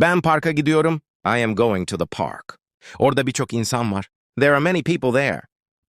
Ben parka gidiyorum. I am going to the park. Orada birçok insan var. There are many people there.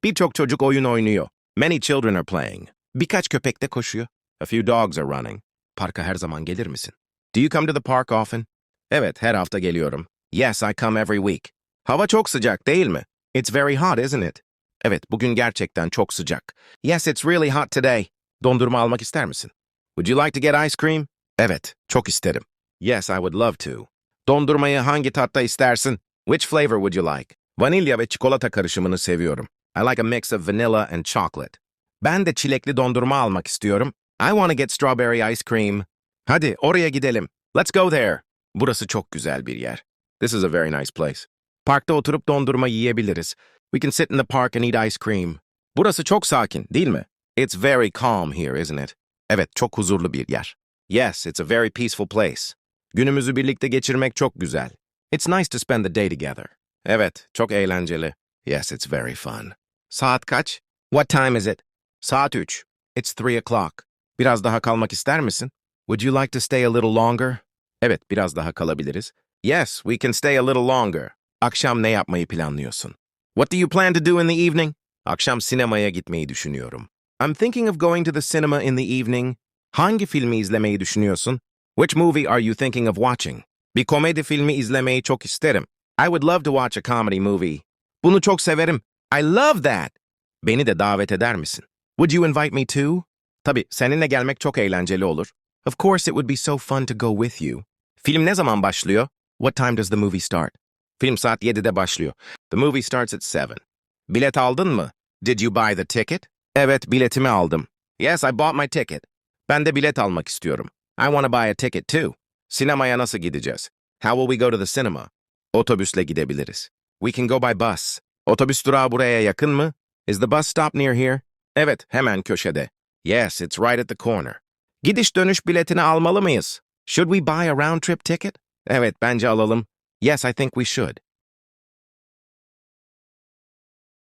Birçok çocuk oyun oynuyor. Many children are playing. Birkaç köpek de koşuyor. A few dogs are running. Parka her zaman gelir misin? Do you come to the park often? Evet, her hafta geliyorum. Yes, I come every week. Hava çok sıcak değil mi? It's very hot, isn't it? Evet, bugün gerçekten çok sıcak. Yes, it's really hot today. Dondurma almak ister misin? Would you like to get ice cream? Evet, çok isterim. Yes, I would love to. Dondurmayı hangi tatta istersin? Which flavor would you like? Vanilya ve çikolata karışımını seviyorum. I like a mix of vanilla and chocolate. Ben de çilekli dondurma almak istiyorum. I want to get strawberry ice cream. Hadi oraya gidelim. Let's go there. Burası çok güzel bir yer. This is a very nice place. Parkta oturup dondurma yiyebiliriz. We can sit in the park and eat ice cream. Burası çok sakin, değil mi? It's very calm here, isn't it? Evet, çok huzurlu bir yer. Yes, it's a very peaceful place. Günümüzü birlikte geçirmek çok güzel. It's nice to spend the day together. Evet, çok eğlenceli. Yes, it's very fun. Saat kaç? What time is it? Saat 3. It's 3 o'clock. Biraz daha kalmak ister misin? Would you like to stay a little longer? Evet, biraz daha kalabiliriz. Yes, we can stay a little longer. Akşam ne yapmayı planlıyorsun? What do you plan to do in the evening? Akşam sinemaya gitmeyi düşünüyorum. I'm thinking of going to the cinema in the evening. Hangi filmi izlemeyi düşünüyorsun? Which movie are you thinking of watching? Bir komedi filmi izlemeyi çok isterim. I would love to watch a comedy movie. Bunu çok severim. I love that. Beni de davet eder misin? Would you invite me too? Tabii, seninle gelmek çok eğlenceli olur. Of course it would be so fun to go with you. Film ne zaman başlıyor? What time does the movie start? Film saat 7'de başlıyor. The movie starts at 7. Bilet aldın mı? Did you buy the ticket? Evet, biletimi aldım. Yes, I bought my ticket. Ben de bilet almak istiyorum. I want to buy a ticket too. Sinemaya nasıl gideceğiz? How will we go to the cinema? Otobüsle gidebiliriz. We can go by bus. Otobüs durağı buraya yakın mı? Is the bus stop near here? Evet, hemen köşede. Yes, it's right at the corner. Gidiş dönüş biletini almalı mıyız? Should we buy a round trip ticket? Evet, bence alalım. Yes, I think we should.